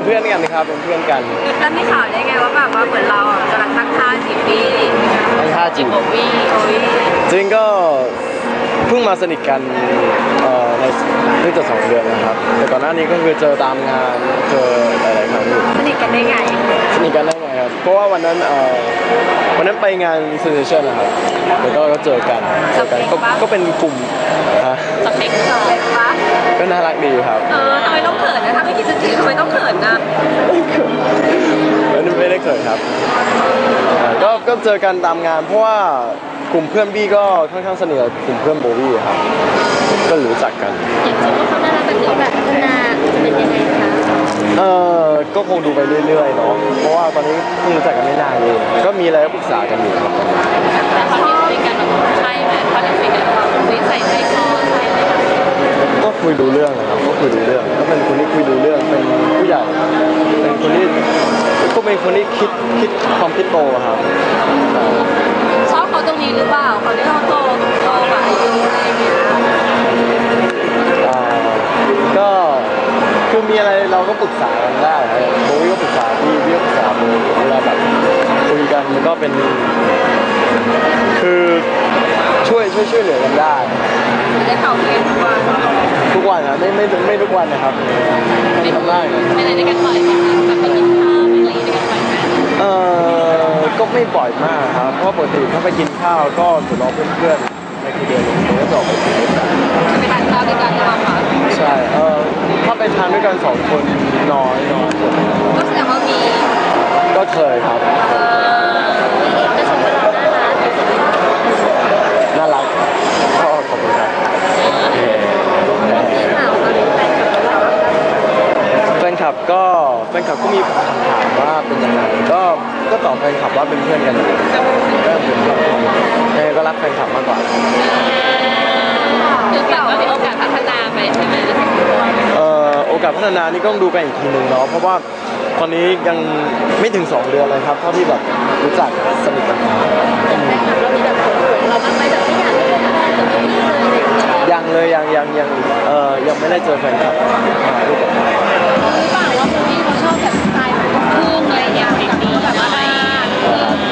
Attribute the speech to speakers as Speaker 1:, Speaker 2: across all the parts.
Speaker 1: เป็นเพื่อนกันครับเป็นเพื่อนกัน
Speaker 2: แล้วมีข่าวได้ไงว่าแบบว่าเหมือนเราอะกำลังตั้งท่าจีบบี้
Speaker 1: ทั้งท่าจริง
Speaker 2: โอวี่โอวี่
Speaker 1: จริงก็เพิ่งมาสนิทกันเอ่อในเพิ่งจะสองเดือนนะครับ แต่ก่อนหน้านี้ก็คือเจอตามงานเจอหลายๆครั้งอยู่
Speaker 2: สนิทกันได้ไง
Speaker 1: สนิทกันได้ไงครับเพราะว่าวันนั้นเอ่อวันนั้นไปงานเซนเซชันนะครับแล้วก็ก็เจอกันเจอกันก็ก็เป็นกลุ่มฮะ
Speaker 2: สเปคสเปคปะ
Speaker 1: ก็น่ารักดีครับ
Speaker 2: เออทำไมต้องเขินนะถ้าไม่คิดจะจีบทำไมต้องเขินนะ
Speaker 1: ไม่ได้ไม่ได้เคยครับอ่าก็ก็เจอกันตามงาน เพราะว่ากลุ่มเพื่อนบี้ก็ค่อนข้างสนิทกับกลุ่มเพื่อนโบวี่ครับ ก็รู้จักกัน
Speaker 2: อย่างเช่นว่าเขาน่ารักแบบนี้แบบพัฒนาจะเป็นยังไงคะ
Speaker 1: เออก็คงดูไปเรื่อยๆเนาะ เพราะว่าตอนนี้เพิ่งรู้จักกันไม่นานเองก็มีอะไรก็ปรึกษากันอยู่ครับ
Speaker 2: แต่ตอนที่คุยกันแบบใช่ไหมตอนที่คุยกันแบบคุยใส่ใจคอใช่ไหม
Speaker 1: ก็คุ ยดูเรื่องนะครับก็คุยดูเรื่องก็เป็นคนที่คุยดูเรื่องเป็นผู้ใหญ่เป็นคนที่ก็เป็นคนที่คิดคิดความคิดโตอะครับอ่า
Speaker 2: ชอบเขาตรงนี้หรือเปล่าเขาที่เขาโตโตกว่าอายุอะไรอย่างเงี้ย
Speaker 1: อ่าก็คือมีอะไรเราก็ปรึกษากันได้ครับโบวี่ก็ปรึกษาพี่พี่ก็ปรึกษาโบเวลาแบบคุยกันมันก็เป็น คือช่วยช่วยช่วยเหลือกันได้
Speaker 2: ได้ข่าวเรียนว่า
Speaker 1: ทุกวันนะไม่ไม่ไม่ทุกวันนะครับทำได้นะ
Speaker 2: ไปไหนด้วยกันบ่อยไหมคะแบบไปกินข้าวไปอะไรด้วยกันบ่อยไหม
Speaker 1: เออก็ไม่บ่อยมากครับ เพราะปกติถ้าไปกินข้าวก็ถือรอเพื่อนๆในคือเดือนหนึงก็จะออกไปกินด้วยกัน
Speaker 2: ไปทานข้าวด้วยกันหรือเปล่าคะ
Speaker 1: ใช่เออถ้าไปทานด้วยกันสองคนน้อยน้อย
Speaker 2: ก็แสดงว่ามี
Speaker 1: ก็เคยครับ
Speaker 2: เออจะชมว่าเราน่ารัก
Speaker 1: น่ารักก็ขอบคุณครับ
Speaker 2: ข่าวมาเป็นแฟนคลับเรา
Speaker 1: แฟนค ลับก็แฟนคลับก็มีคำถามว่าเป็นยังไงก็ก็ตอบแฟนคลับว่าเป็นเพื่อนกันอยู่ก็เป็นเพื่อนยังไงก็รักแฟนคลับมากกว่า
Speaker 2: คือแบบว่ามีโอกาสพัฒนาไปใช่ไหม
Speaker 1: เอ่อโอกาสพัฒนานี่ก็ต้องดูกันอีกทีหนึ่งเนาะเพราะว่าตอนนี้ยังไม่ถึง 2 เดือนเลยครับเท่าที่แบบรู้จักสนิทกันมา
Speaker 2: แฟนคลับเรามีแบบคนห่วงเราบ้างไหมแบบไม่อยากให้เป็นแฟนกับพี่เลยอะไรอย่างเงี้ย
Speaker 1: ยังเลยยังยังยังเอ่อยังไม่ได้เจอแฟนคลับ
Speaker 2: งอะไรอย่างเงี้ยแบบว่า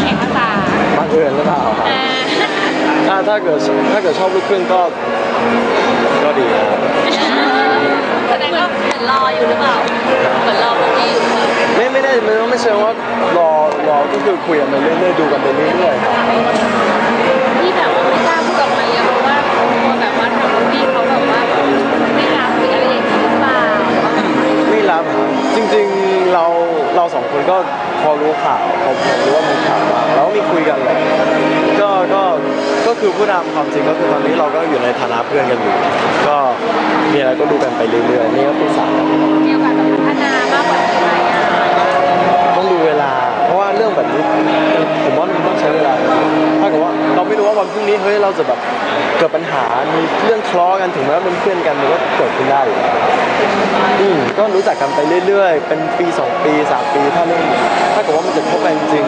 Speaker 2: แข่งภาษา
Speaker 1: บังเอิญหรือเปล่าครับอ่าถ้าเกิดถ้าเกิดชอบลูกครึ่งก็ก็ดีนะครับ
Speaker 2: แสดงว่าเหมือนรออยู่หรือเปล่าเหมือนรอพวกนี้อยู่หรือเปล่า
Speaker 1: ไม่ไม่ได้ไม่ไม่เชิงว่ารอรอก็คือคุยกันไปเรื่อยๆดูกันไปเรื่อยๆครับ
Speaker 2: ที่แบบ พอรู้ข่าว
Speaker 1: พอพอรู้ว่ามีข่าวมาเราก็มีคุยกันแหละก็ก็ก็คือผู้นำความจริงก็คือตอนนี้เราก็อยู่ในฐานะเพื่อนกันอยู่ ก็มีอะไรก็ดูกันไปเรื่อยๆนี่ก็ปรึกษากัน
Speaker 2: มีโอกาสแบบพัฒนามากกว่านี้ไหมอะ
Speaker 1: ต้องดูเวลา เพราะว่าเรื่องแบบนี้ผมว่ามันต้องใช้เวลาถ้าเกิดว่าเราไม่รู้ว่าวันพรุ่งนี้เฮ้ยเราจะแบบ ญหา มีเรื่องทะเลาะกันถึงแม้ว่าเป็นเพื่อนกันมันก็เกิดขึ้นได้อือมก็รู้จักกันไปเรื่อยๆ เป็นปีสองปีสามปี ถ้าเรื่องถ้าเกิดว่ามันจะพบกันจริง